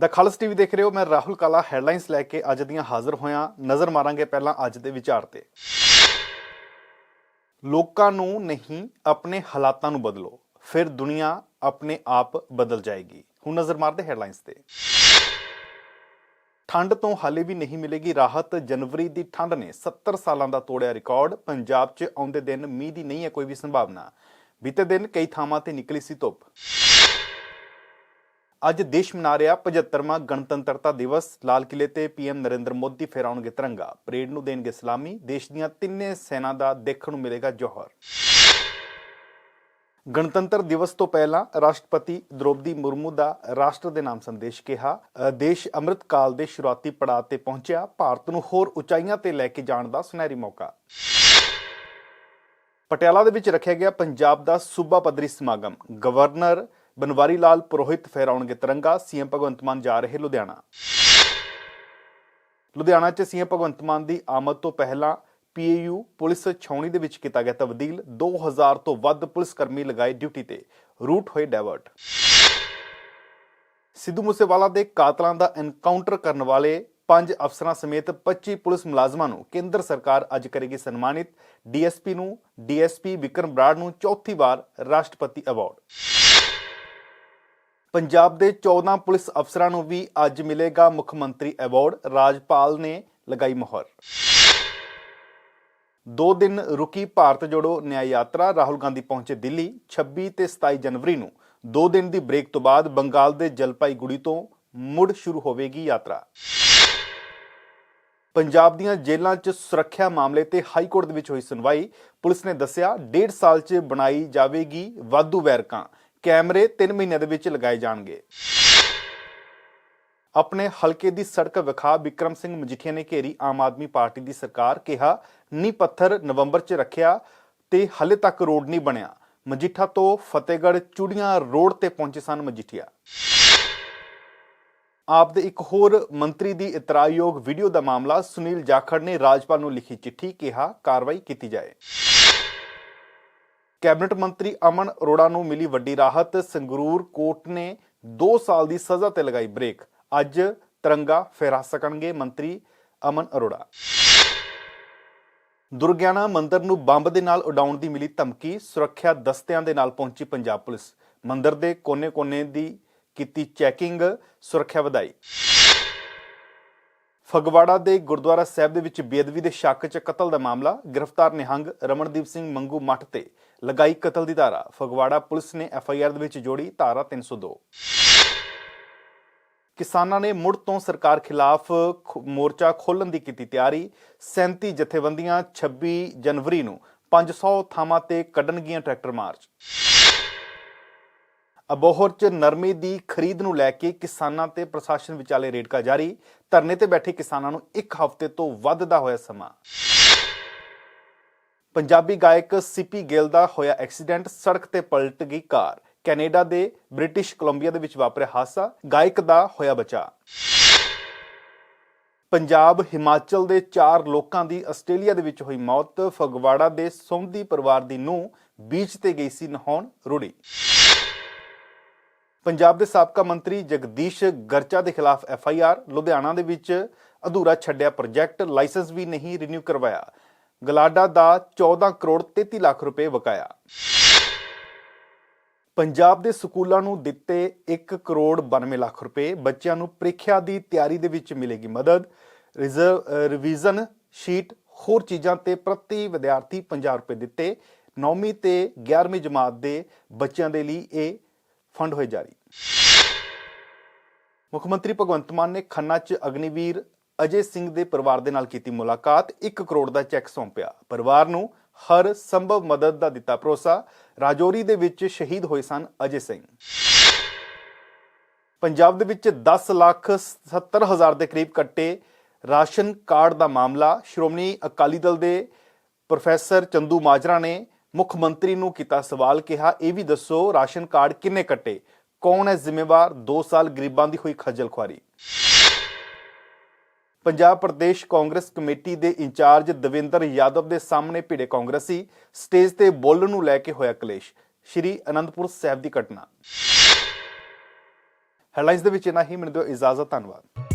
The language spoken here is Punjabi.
ਦਾ ਖਾਲਸ ਟੀਵੀ ਦੇਖ ਰਹੇ ਹੋ। ਮੈਂ ਰਾਹੁਲ ਕਾਲਾ, ਹੈਡਲਾਈਨਸ ਲੈ ਕੇ ਅੱਜ ਦੀਆਂ ਹਾਜ਼ਰ ਹੋਇਆ। ਨਜ਼ਰ ਮਾਰਾਂਗੇ ਪਹਿਲਾਂ ਅੱਜ ਦੇ ਵਿਚਾਰ ਤੇ। ਲੋਕਾਂ ਨੂੰ ਨਹੀਂ, ਆਪਣੇ ਹਾਲਾਤਾਂ ਨੂੰ ਬਦਲੋ। ਫਿਰ ਦੁਨੀਆ ਆਪਣੇ ਆਪ ਬਦਲ ਜਾਏਗੀ। ਹੁਣ ਨਜ਼ਰ ਮਾਰਦੇ ਹੈਡਲਾਈਨਸ ਤੇ। ਠੰਡ ਤੋਂ ਹਾਲੇ ਵੀ ਨਹੀਂ ਮਿਲੇਗੀ ਰਾਹਤ। ਜਨਵਰੀ ਦੀ ਠੰਡ ਨੇ 70 ਸਾਲਾਂ ਦਾ ਤੋੜਿਆ ਰਿਕਾਰਡ। ਪੰਜਾਬ 'ਚ ਆਉਂਦੇ ਦਿਨ ਮੀਂਹ ਦੀ ਨਹੀਂ ਹੈ ਕੋਈ ਵੀ ਸੰਭਾਵਨਾ। ਬੀਤੇ ਦਿਨ ਕਈ ਥਾਵਾਂ ਤੇ ਨਿਕਲੀ ਸੀ ਧੁੱਪ। ਅੱਜ ਦੇਸ਼ ਮਨਾ ਰਿਹਾ 75ਵਾਂ ਗਣਤੰਤਰਤਾ ਦਿਵਸ। ਲਾਲ ਕਿਲੇ ਤੇ ਪੀਐਮ ਨਰਿੰਦਰ ਮੋਦੀ ਫਹਿਰਾਉਣਗੇ ਤਿਰੰਗਾ। ਪਰੇਡ ਨੂੰ ਦੇਣਗੇ ਸਲਾਮੀ। ਦੇਸ਼ ਦੀਆਂ ਤਿੰਨੇ ਸੈਨਾ ਦਾ ਦੇਖਣ ਨੂੰ ਮਿਲੇਗਾ ਜੋਹਰ। ਗਣਤੰਤਰ ਦਿਵਸ ਤੋਂ ਪਹਿਲਾਂ ਰਾਸ਼ਟਰਪਤੀ ਦ੍ਰੋਪਦੀ ਮੁਰਮੂ ਦਾ ਰਾਸ਼ਟਰ ਦੇ ਨਾਮ ਸੰਦੇਸ਼ ਕਿਹਾ। ਦੇਸ਼ ਅੰਮ੍ਰਿਤ ਕਾਲ ਦੇ ਸ਼ੁਰੂਆਤੀ ਪੜਾਅ ਤੇ ਪਹੁੰਚਿਆ। ਭਾਰਤ ਨੂੰ ਹੋਰ ਉਚਾਈਆਂ ਤੇ ਲੈ ਕੇ ਜਾਣ ਦਾ ਸੁਨਹਿਰੀ ਮੌਕਾ। ਪਟਿਆਲਾ ਦੇ ਵਿੱਚ ਰੱਖਿਆ ਗਿਆ ਪੰਜਾਬ ਦਾ ਸੂਬਾ ਪੱਧਰੀ ਸਮਾਗਮ। ਗਵਰਨਰ ਬਨਵਾਰੀ ਲਾਲ ਪੁਰੋਹਿਤ ਫਹਿਰਾਉਣਗੇ ਤਿਰੰਗਾ, ਸੀਐਮ ਭਗਵੰਤ ਮਾਨ ਜਾ ਰਹੇ ਲੁਧਿਆਣਾ। ਲੁਧਿਆਣਾ 'ਚ ਸੀਐਮ ਭਗਵੰਤ ਮਾਨ ਦੀ ਆਮਦ ਤੋਂ ਪਹਿਲਾਂ ਪੀਏਯੂ ਪੁਲਿਸ ਛਾਉਣੀ ਦੇ ਵਿੱਚ ਕੀਤਾ ਗਿਆ ਤਬਦੀਲ 2000 ਤੋਂ ਵੱਧ ਪੁਲਿਸ ਕਰਮੀ ਲਗਾਏ ਡਿਊਟੀ ਤੇ, ਰੂਟ ਹੋਏ ਡਾਇਵਰਟ। ਸਿੱਧੂ ਮੂਸੇਵਾਲਾ ਦੇ ਕਾਤਲਾਂ ਦਾ ਐਨਕਾਊਂਟਰ ਕਰਨ ਵਾਲੇ ਪੰਜ ਅਫਸਰਾਂ ਸਮੇਤ 25 ਪੁਲਿਸ ਮੁਲਾਜ਼ਮਾਂ ਨੂੰ ਕੇਂਦਰ ਸਰਕਾਰ ਅੱਜ ਕਰੇਗੀ ਸਨਮਾਨਿਤ, ਡੀਐਸਪੀ ਨੂੰ, ਡੀਐਸਪੀ ਵਿਕਰਮ ਬਰਾੜ ਨੂੰ ਚੌਥੀ ਵਾਰ ਰਾਸ਼ਟਰਪਤੀ ਅਵਾਰਡ। ਪੰਜਾਬ ਦੇ 14 ਪੁਲਿਸ ਅਫਸਰਾਂ ਨੂੰ ਵੀ ਅੱਜ ਮਿਲੇਗਾ ਮੁੱਖ ਮੰਤਰੀ ਅਵਾਰਡ। ਰਾਜਪਾਲ ਨੇ ਲਗਾਈ ਮੋਹਰ। ਦੋ ਦਿਨ ਰੁਕੀ ਭਾਰਤ ਜੋੜੋ ਨਿਆਂ ਯਾਤਰਾ। ਰਾਹੁਲ ਗਾਂਧੀ ਪਹੁੰਚੇ ਦਿੱਲੀ 26 ਤੇ 27 ਜਨਵਰੀ ਨੂੰ। ਦੋ ਦਿਨ ਦੀ ਬ੍ਰੇਕ ਤੋਂ ਬਾਅਦ ਬੰਗਾਲ ਦੇ ਜਲਪਾਈਗੁੜੀ ਤੋਂ ਮੁੜ ਸ਼ੁਰੂ ਹੋਵੇਗੀ ਯਾਤਰਾ। ਪੰਜਾਬ ਦੀਆਂ ਜੇਲ੍ਹਾਂ 'ਚ ਸੁਰੱਖਿਆ ਮਾਮਲੇ ਤੇ ਹਾਈ ਕੋਰਟ ਦੇ ਵਿੱਚ ਹੋਈ ਸੁਣਵਾਈ। ਪੁਲਿਸ ਨੇ ਦੱਸਿਆ, ਡੇਢ ਸਾਲ 'ਚ ਬਣਾਈ ਜਾਵੇਗੀ ਵਾਧੂ ਵੈਰਕਾਂ। ਕੈਮਰੇ 3 ਮਹੀਨਿਆਂ ਦੇ ਵਿੱਚ ਲਗਾਏ ਜਾਣਗੇ। ਆਪਣੇ ਹਲਕੇ ਦੀ ਸੜਕ ਵਿਖਾ ਵਿਕਰਮ ਸਿੰਘ ਮਜੀਠੀਆ ਨੇ ਘੇਰੀ ਆਮ ਆਦਮੀ ਪਾਰਟੀ ਦੀ ਸਰਕਾਰ ਕਿਹਾ ਨੀ ਪੱਥਰ ਨਵੰਬਰ 'ਚ ਰੱਖਿਆ ਤੇ ਹਲੇ ਤੱਕ ਰੋਡ ਨਹੀਂ ਬਣਿਆ। ਮਜੀਠਾ ਤੋਂ ਫਤਿਹਗੜ੍ਹ ਚੂੜੀਆਂ ਰੋਡ ਤੇ ਪਹੁੰਚੇ ਸਨ ਮਜੀਠੀਆ। ਆਪ ਦੇ ਇੱਕ ਹੋਰ ਮੰਤਰੀ ਦੀ ਇਤਰਾਜ਼ਯੋਗ ਵੀਡੀਓ ਦਾ ਮਾਮਲਾ ਸੁਨੀਲ ਜਾਖੜ ਨੇ ਰਾਜਪਾਲ ਨੂੰ ਲਿਖੀ ਚਿੱਠੀ ਕਿਹਾ, ਕਾਰਵਾਈ ਕੀਤੀ ਜਾਏ। ਕੈਬਨਿਟ ਮੰਤਰੀ ਅਮਨ ਅਰੋੜਾ ਨੂੰ ਮਿਲੀ ਵੱਡੀ ਰਾਹਤ। ਸੰਗਰੂਰ ਕੋਰਟ ਨੇ 2 ਸਾਲ ਦੀ ਸਜ਼ਾ ਤੇ ਲਗਾਈ ਬ੍ਰੇਕ। ਅੱਜ ਤਿਰੰਗਾ ਫਹਿਰਾ ਸਕਣਗੇ ਮੰਤਰੀ ਅਮਨ ਅਰੋੜਾ। ਦੁਰਗਿਆਨਾ ਮੰਦਿਰ ਨੂੰ ਬੰਬ ਦੇ ਨਾਲ ਉਡਾਉਣ ਦੀ ਮਿਲੀ ਧਮਕੀ। ਸੁਰੱਖਿਆ ਦਸਤਿਆਂ ਦੇ ਨਾਲ ਪਹੁੰਚੀ ਪੰਜਾਬ ਪੁਲਿਸ। ਮੰਦਰ ਦੇ ਕੋਨੇ-ਕੋਨੇ ਦੀ ਕੀਤੀ ਚੈਕਿੰਗ, ਸੁਰੱਖਿਆ ਵਧਾਈ। ਫਗਵਾੜਾ ਦੇ ਗੁਰਦੁਆਰਾ ਸਾਹਿਬ ਦੇ ਵਿੱਚ ਬੇਅਦਬੀ ਦੇ ਸ਼ੱਕ 'ਚ ਕਤਲ ਦਾ ਮਾਮਲਾ। ਗ੍ਰਿਫਤਾਰ ਨਿਹੰਗ ਰਮਨਦੀਪ ਸਿੰਘ ਮੰਗੂ ਮੱਠ ਤੇ ਲਗਾਈ ਕਤਲ ਦੀ ਧਾਰਾ। ਫਗਵਾੜਾ ਪੁਲਿਸ ਨੇ ਐਫ ਆਈ ਆਰ ਦੇ ਵਿੱਚ ਜੋੜੀ ਧਾਰਾ 302 ਕਿਸਾਨਾਂ ਨੇ ਮੁੜ ਤੋਂ ਸਰਕਾਰ ਖਿਲਾਫ ਮੋਰਚਾ ਖੋਲਣ ਦੀ ਕੀਤੀ ਤਿਆਰੀ। 37 ਜਥੇਬੰਦੀਆਂ 26 ਜਨਵਰੀ ਨੂੰ 500 ਥਾਵਾਂ ਤੇ ਕੱਢਣਗੀਆਂ ਟਰੈਕਟਰ ਮਾਰਚ। ਅਬੋਹਰ ਚ ਨਰਮੇ ਦੀ ਖਰੀਦ ਨੂੰ ਲੈ ਕੇ ਕਿਸਾਨਾਂ ਤੇ ਪ੍ਰਸ਼ਾਸਨ ਵਿਚਾਲੇ ਰੇੜਕਾ ਜਾਰੀ। ਧਰਨੇ ਤੇ ਬੈਠੇ ਕਿਸਾਨਾਂ ਨੂੰ ਇੱਕ ਹਫ਼ਤੇ ਤੋਂ ਵੱਧ ਦਾ ਹੋਇਆ ਸਮਾਂ। ਪੰਜਾਬੀ ਗਾਇਕ ਸਿਪੀ ਗਿੱਲ ਦਾ ਹੋਇਆ ਐਕਸੀਡੈਂਟ, ਸੜਕ ਤੇ ਪਲਟ ਗਈ ਕਾਰ। ਕੈਨੇਡਾ ਦੇ ਬ੍ਰਿਟਿਸ਼ ਕੋਲੰਬੀਆ ਦੇ ਵਿੱਚ ਵਾਪਰਿਆ ਹਾਦਸਾ, ਗਾਇਕ ਦਾ ਹੋਇਆ ਬਚਾ ਪੰਜਾਬ, ਹਿਮਾਚਲ ਦੇ 4 ਲੋਕਾਂ ਦੀ ਆਸਟ੍ਰੇਲੀਆ ਦੇ ਵਿੱਚ ਹੋਈ ਮੌਤ, ਫਗਵਾੜਾ ਦੇ ਸੌਂਦੀ ਪਰਿਵਾਰ ਦੀ ਨੂੰ ਬੀਚ ਤੇ ਗਈ ਸੀ ਨਹਾਉਣ ਰੁੜੀ। ਪੰਜਾਬ ਦੇ ਸਾਬਕਾ ਮੰਤਰੀ ਜਗਦੀਸ਼ ਗਰਚਾ ਦੇ ਖਿਲਾਫ ਐਫ ਆਈ ਆਰ, ਲੁਧਿਆਣਾ ਦੇ ਵਿੱਚ ਅਧੂਰਾ ਛੱਡਿਆ ਪ੍ਰੋਜੈਕਟ, ਲਾਇਸੈਂਸ ਵੀ ਨਹੀਂ ਰੀਨਿਊ ਕਰਵਾਇਆ। ਗਲਾਡਾ ਦਾ 14 ਕਰੋੜ 33 ਲੱਖ ਰੁਪਏ ਬਕਾਇਆ ਪੰਜਾਬ ਦੇ ਸਕੂਲਾਂ ਨੂੰ ਦਿੱਤੇ 1 ਕਰੋੜ 92 ਲੱਖ ਰੁਪਏ, ਬੱਚਿਆਂ ਨੂੰ ਪ੍ਰੀਖਿਆ ਦੀ ਤਿਆਰੀ ਦੇ ਵਿੱਚ ਮਿਲੇਗੀ ਮਦਦ। ਰਿਜ਼ਰਵ ਰਿਵੀਜ਼ਨ ਸ਼ੀਟ ਹੋਰ ਚੀਜ਼ਾਂ ਤੇ ਪ੍ਰਤੀ ਵਿਦਿਆਰਥੀ 50 ਰੁਪਏ ਦਿੱਤੇ। 9ਵੀਂ ਤੇ 11ਵੀਂ ਜਮਾਤ ਦੇ ਬੱਚਿਆਂ ਦੇ ਲਈ ਇਹ ਫੰਡ ਹੋਏ ਜਾਰੀ। ਮੁੱਖ ਮੰਤਰੀ ਭਗਵੰਤ ਮਾਨ ਨੇ ਖੰਨਾ 'ਚ ਅਗਨੀਵੀਰ ਅਜੇ ਸਿੰਘ ਦੇ ਪਰਿਵਾਰ ਦੇ ਨਾਲ ਕੀਤੀ ਮੁਲਾਕਾਤ 1 ਕਰੋੜ ਦਾ ਚੈੱਕ ਸੌਂਪਿਆ। ਪਰਿਵਾਰ ਨੂੰ ਹਰ ਸੰਭਵ ਮਦਦ ਦਾ ਦਿੱਤਾ ਭਰੋਸਾ। ਰਾਜੌਰੀ ਦੇ ਵਿੱਚ ਸ਼ਹੀਦ ਹੋਏ ਸਨ ਅਜੇ ਸਿੰਘ। ਪੰਜਾਬ ਦੇ ਵਿੱਚ 10 ਲੱਖ 70 ਹਜ਼ਾਰ ਦੇ ਕਰੀਬ ਕੱਟੇ ਰਾਸ਼ਨ ਕਾਰਡ ਦਾ ਮਾਮਲਾ। ਸ਼੍ਰੋਮਣੀ ਅਕਾਲੀ ਦਲ ਦੇ ਪ੍ਰੋਫੈਸਰ ਚੰਦੂ ਮਾਜਰਾ ਨੇ ਮੁੱਖ ਮੰਤਰੀ ਨੂੰ ਕੀਤਾ ਸਵਾਲ ਕਿਹਾ, ਇਹ ਵੀ ਦੱਸੋ ਰਾਸ਼ਨ ਕਾਰਡ ਕਿੰਨੇ ਕੱਟੇ? ਕੌਣ ਹੈ ਜ਼ਿੰਮੇਵਾਰ? 2 ਸਾਲ ਗਰੀਬਾਂ ਦੀ ਹੋਈ ਖੱਜਲ ਖੁਆਰੀ। ਪੰਜਾਬ ਪ੍ਰਦੇਸ਼ ਕਾਂਗਰਸ ਕਮੇਟੀ ਦੇ ਇੰਚਾਰਜ ਦਵਿੰਦਰ ਯਾਦਵ ਦੇ ਸਾਹਮਣੇ ਭਿੜੇ ਕਾਂਗਰਸੀ ਸਟੇਜ ਤੇ ਬੋਲਣ ਨੂੰ ਲੈ ਕੇ ਹੋਇਆ ਕਲੇਸ਼। ਸ਼੍ਰੀ ਅਨੰਦਪੁਰ ਸਾਹਿਬ ਦੀ ਘਟਨਾ। ਹੈਡਲਾਈਨਸ ਦੇ ਵਿੱਚ ਇਨਾ ਹੀ ਮੈਨੂੰ ਦਿਓ ਇਜਾਜ਼ਤ, ਧੰਨਵਾਦ।